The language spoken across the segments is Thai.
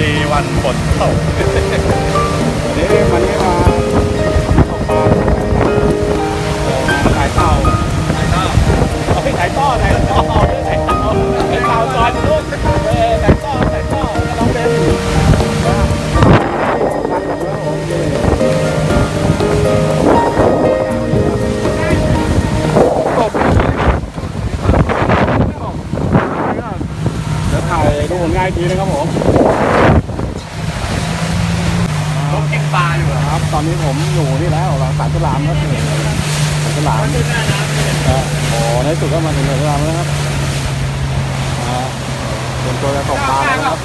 ดีวันฝนตกนี่วันนี้มาตกปลาขายเต่าขายเต่าเอาไปขายต่อขายต่อขายเต่าขายเต่าก่อนลูกเออขายต่อขายต่อลองเป็นเดี๋ยวถ่ายดูผลงานอีกทีนะครับผม ต้องกินปลาอยู่เหรอ ครับ ตอ นี้ผมอยู่นี่แล้วหลังสารฉลามครับนี่สารฉลามครับโอ้ในสุดก็มาถึงสารฉลามแล้วครับเตรียมตัวจะตกปลาแล้วครับ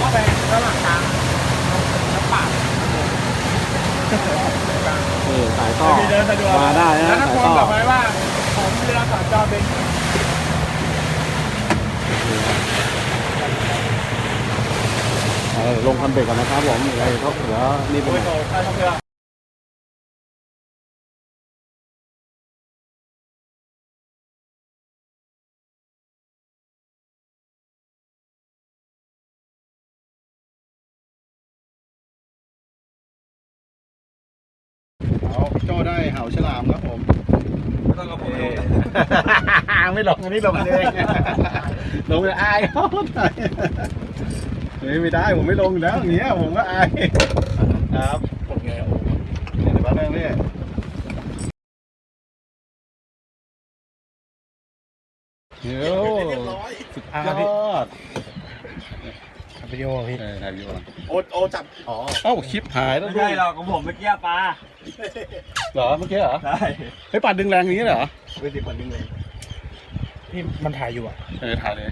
ก็ไประหว่างทางน้ำป่านี่สายต่อมีเดินสะดวกมาได้นะแล้วนักสายต่อบอกไว้ว่าผมเรือสัญจรเป็นลงคันเบรกก่อนนะครับผมอะไรเขาเหลือนี่เป็น เรือเอาพี่โจได้เห่าฉลามครับผม ไม่ต้องกับผมลงไม่ลงอันนี้ลงเองลงเลยอายเขาเฮ้ยไม่ได้ผมไม่ลงอยู่แล้วอย่างเงี้ยผมก็อายครับผมไงโอ้เดี๋ยวแป๊บนึงพี่เดี๋ยวสุดยอด วิดีโอพี่ เออถ่ายวิดีโอโอโอจับ อ๋อ เอ้าคลิปหายแล้วไม่ด้วใช่ยหรอกของผมเมื่อกี้ปลาเหรอเมื่อกี้เหรอใช่เฮ้ยปัดดึงแรงอย่างนี้เหรอไม่ติดคนนึงเลยพี่มันถ่ายอยู่อะ เออถ่ายเลย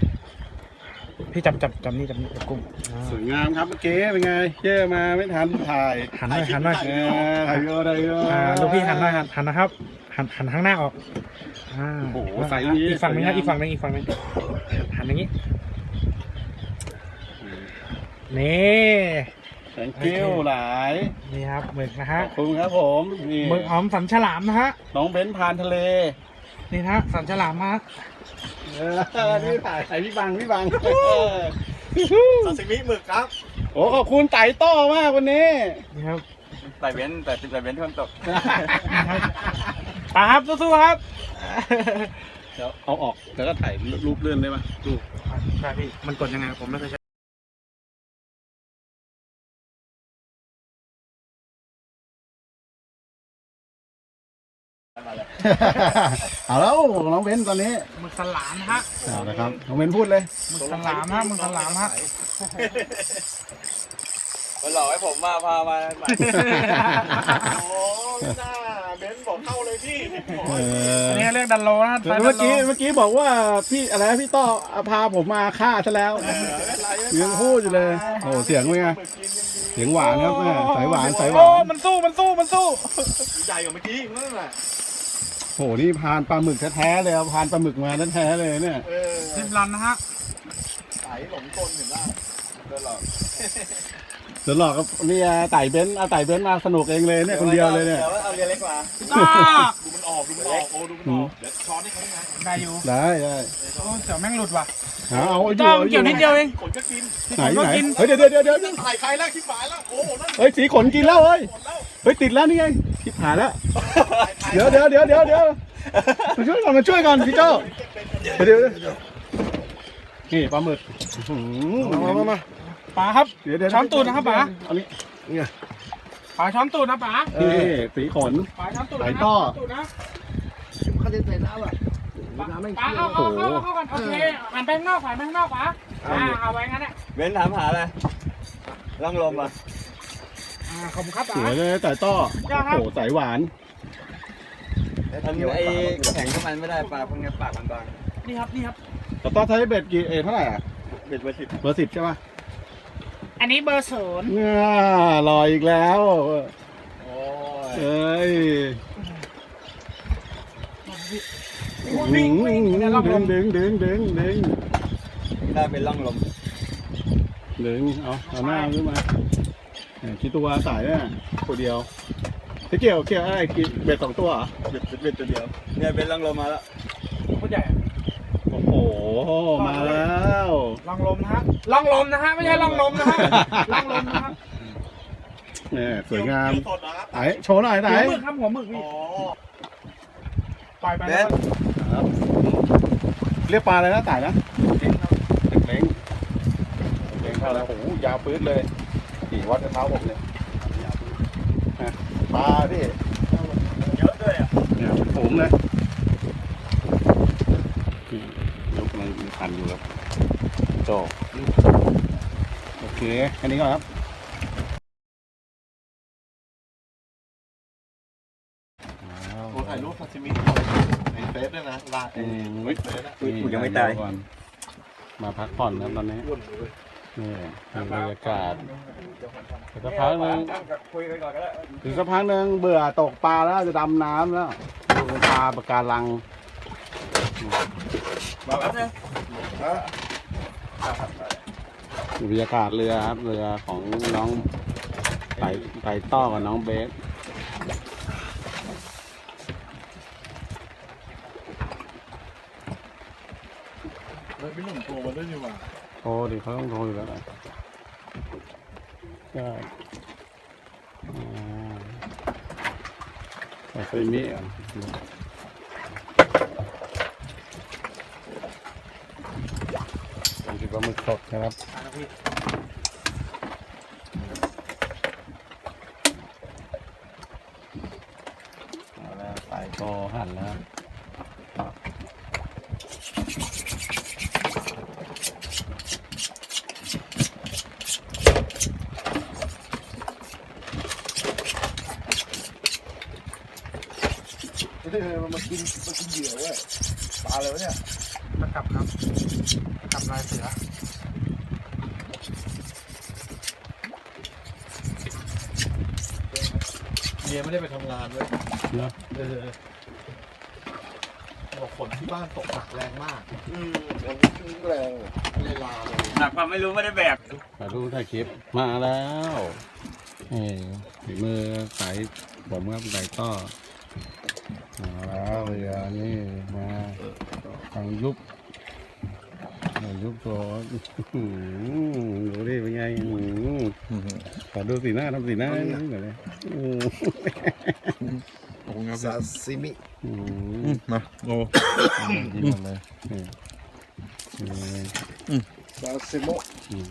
พี่จับจับจับนี่จับนี่จับกุ้งอ่าสวยงามครับเมื่อกี้เป็นไงเย่มาไม่ทันถ่ายหันหน่อยหันหน่อยเออถ่ายวิดีโอถ่ายวิดีโออ่าลูกพี่หันหน่อยหันหันนะครับ หันหันข้างหน้าออกอ่าโอ้โหใส่นี้ อีกฝั่งหนึงสวยนะงามอีกฝั่งหนึงอีกฝั่งหนึงหันอย่างนี้ นี่แ thank you หลายนี่ครับหมึกนะขฮะอบคุณครับผมนี่หมึกหอมสันฉลามนะฮะน้องเบนซ์พานทะเลนี่นะฮะสันฉลามฮะเออนี่ถ่ายถ่ายพี่บังพี่บังซาซิมิหมึกครับโอ้ขอบคุณไต่ต้อมากวันนี้นี่ครับใส่เว้นแต่ติดใส่เว้นที่มันตกนี่ครับปลาครับสู้ๆครับเดี๋ยวเอาออกแล้วก็ถ่ายรูปเลื่อนได้ไหมรูป ใช่พี่มันกดยังไงผมไม่เคยใช้ เอาแล้วน้องเบนซ์ตอนนี้หมึกสลามนะฮะเอาละครับน้องเบนซ์พูดเลยหมึกสลามฮะหมึกสลามฮะมันหลอกให้ผมมาพามาใหม่โอ้หน้าเบนซ์บอกเข้าเลยพี่เอออันนี้เรียกดันโลนะเมื่อกี้เมื่อกี้บอกว่าพี่อะไรนะพี่ต้อพาผมมาฆ่าซะแล้วยังพูดอยู่เลยโอ้เสียงเป็นไงเสียงหวานครับแม่สายหวานสายหวาโอ้นมันสู้มันสู้มันสู้ใหญ่กว่าเมื่อกี้นั่นแหละ โหนี่พานปลาหมึกแท้ๆเลยเอาพานปลาหมึกมาแท้ๆเลยเนี่ยเออทิมรันนะฮะสายหลงกลเห็นป่ะเดินหลอกเดี๋ยวหลอกกับนี่ไต่เบนซ์เอาไต่เบนซ์มาสนุกเองเลยเนี่ยคนเดียวเลยเนี่ยเดี๋ยวเอาเรือเล็กมาอ้าดูมันออกดูมันออกโอ้ดูมันออกเดี๋ยวช้อนให้เขาได้ไงได้อยู่ได้ได้โอ้เดี๋ยวแม่งหลุดว่ะเอาเอาอยู่จ้องอาอเกี่ยวนิดเดียวเองขนก็กินไหนผมก็ไหนกินเฮ้ยเดี๋ยวเดี๋ยวเดี๋ยวเดี๋ยวถ่ายใครแล้วคิดหมายแล้วโอ้โหนั่นเฮ้ยสีขนกินแล้วเฮ้ยหมดแล้วเฮ้ยติดแล้วนี่ไง ทิพหายแล้ว เดี๋ยวเดี๋ยวเดี๋ยวเดี๋ยวเดี๋ยวมาช่วยก่อนมาช่วยก่อนพี่โจ้เดี๋ยวเดี๋ยวเดี๋ยวนี่ปลาหมึกอื้อหือมามามาป๋าครับเดี๋ยวเดี๋ยวช้อนตูดนะครับป๋าอันนี้ป๋าช้อนตูดนะป๋านี่สีขน ป๋าช้อนตูดไหนนะต่อช้อนตูดนะเขาจะใส่น้ำอะป๋าเอาเอาเอาเข้ากันโอเคหันไปข้างนอกหันไปข้างนอกป๋าอ่าเอาไว้งั้นแหละเว้นถามหาอะไรล่องลมอะอ่า ขอบคุณครับสป๋าวยเลยแต่ต้อโอ้โหสายหวานทำไอ้แข็งของมันไม่ได้ปลาพวกนี้ปากบางนี่ครับนี่ครับแต่ต้อใช้เบ็ดกี่เอเท่าไหร่อะๆเบ็ดเบอร์สิบเบอร์สิบใช่ป่ะอันนี้เบอร์ศูนย์เนี่ยลอยอีกแล้วโอ้ยเอ้ยวิ่งวิ่งเดี๋ยวเราดึลงงดึงดึงดึงดึงได้เป็นล่องลมดึงเอาเอาหน้าขึ้นมา เนี่ยคิดตัวสายเนี่ยตัวเดียวที่เกี่ยวเกี่ยวอะไรกี่เบ็ดสองตัวเหรอเบ็ดเบ็ดตัวเดียวเนี่ยเป็นล่องลมมาแล้วโคตรใหญ่อะโอ้โหมาแล้วลองลมนะฮะลองลมนะฮะไม่ใช่ลองลมนะฮะลองลมนะครับเนี่ยสวยงามสดนะครับไหนโชว์หน่อยไหนหัวหมึกครับหัวหมึกพี่อ๋อปล่อยไปเบแล้วสครับเรียกปลาอะไรนะต่ายนะตึกเล้งตึกเล้งเข้าแล้วโอ้โหยาวปื๊ดเลย กี่วัดเท้าผมเนี่ยปลาพี่เยอะด้วยอะเนี่ยเป็นฝูงเลยยกกำลังพันอยู่ครับโจโอเคแค่นี้ก่อนครับผมถ่ายรูปซาซิมิในเฟซด้วยนะลาเออืมเฟซอะกูยังไม่ตายก่อนมาพักผ่อนครับตอนนี้อ้ว นเลยนี่ดูบรรยากาศแต่สักพักหนึงคุยกันก่อนก็ได้ถึงสักพักหนึงเบื่อตกปลาแล้วจะดำน้ำแล้วดูปลาปะการังมาแล้วเนี่ยดูบรรยากาศเรือครับเรือของน้องไต่ไต่ต้อกับน้องเบสเฮ้ยพี่หนุ่มโทรมาด้วยนี่หว่าโทรดิเขาต้องโทรอยู่แล้วใช่อ่าใส่ไฟมีอะผมคิดว่าหมึกสดนะครับแล้วใส่โตหั่นแล้ว เฮ้ยมันมากินมากินเหยื่อเว้ยปลาอะไรวะเนี่ยตะกลับครับตะกลับลายเสือเมียไม่ได้ไปทำงานเว้ยเนอะเออบอกฝนที่บ้านตกหนักแรงมากอืมแรงเลยลาเลยหนักความไม่รู้ไม่ได้แบกมาดูถ่ายคลิปมาแล้วนี่ฝีมือสายผมครับสายต้อ แล้วเรือนี่มาทางยุบทางยุบตัวอื้อหือดูดิเป็นไงอื้อหือขอดูสีหน้าทำสีหน้าหน่อยเลยอื้อซาซิมิหือมาโอ้กินหมดเลยนี่นี่ซาซิโมอืม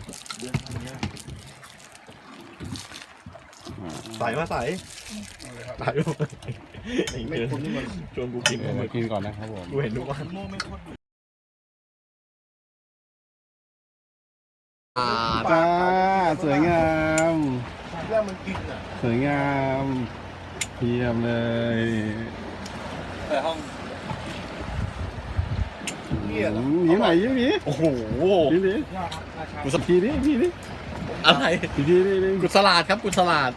ใส่มาใส่ใส่ไม่คุณนี่มันชวนกูกินเดี๋ยวมากินก่อนนะครับผมกูเห็นทุกวันจ้าสวยงามแล้วมันกินอะสวยงามเยี่ยมเลยเปิดห้องเนี่ยเหรออืมยิ้มหน่อยยิ้มดิโอ้โหยิ้มดิยอดครับราชาทีดิทีดิ อะไรทีดิทีดิกุสลาดครับกุสลาด